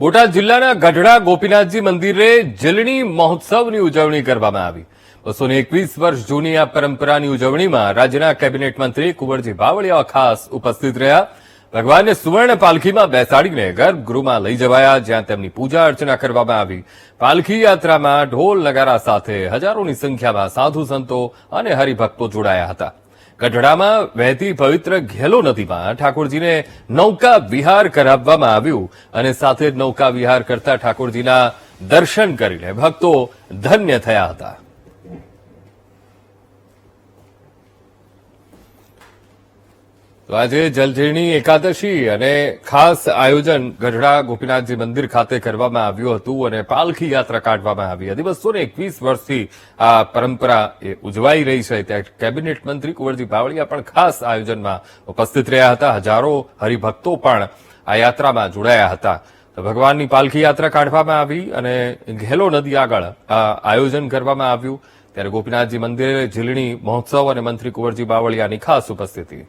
બોટાદ જિલ્લાના ગઢડા ગોપીનાથજી મંદિરે જલણી મહોત્સવની ઉજવણી કરવામાં આવી. બસો એકવીસ વર્ષ જૂની આ પરંપરાની ઉજવણીમાં રાજ્યના કેબિનેટ મંત્રી કુંવરજી બાવળિયા ખાસ ઉપસ્થિત રહ્યા. ભગવાનને સુવર્ણ પાલખીમાં બેસાડીને ગર્ભગૃહમાં લઈ જવાયા, જ્યાં તેમની પૂજા અર્ચના કરવામાં આવી. પાલખી યાત્રામાં ઢોલ નગારા સાથે હજારોની સંખ્યામાં સાધુ સંતો અને હરિભક્તો જોડાયા હતા. ગઢડામાં વહેતી પવિત્ર ઘેલો નદીમાં ઠાકોરજીને નૌકા વિહાર કરાવવામાં આવ્યું અને સાથે જ નૌકા વિહાર કરતા ઠાકોરજીના દર્શન કરીને ભક્તો ધન્ય થયા હતા. તો આજે જલઝીણી એકાદશી અને ખાસ આયોજન ગઢડા ગોપીનાથજી મંદિર ખાતે કરવામાં આવ્યું હતું અને પાલખી યાત્રા કાઢવામાં આવી. હતી બસો એકવીસ વર્ષથી આ પરંપરા એ ઉજવાઈ રહી છે. ત્યાં કેબિનેટ મંત્રી કુંવરજી બાવળિયા પણ ખાસ આયોજનમાં ઉપસ્થિત રહ્યા હતા. હજારો હરિભક્તો પણ આ યાત્રામાં જોડાયા હતા. તો ભગવાનની પાલખી યાત્રા કાઢવામાં આવી અને ઘેલો નદી આગળ આયોજન કરવામાં આવ્યું. ત્યારે ગોપીનાથજી મંદિરે ઝીલણી મહોત્સવ અને મંત્રી કુંવરજી બાવળિયાની ખાસ ઉપસ્થિતિ.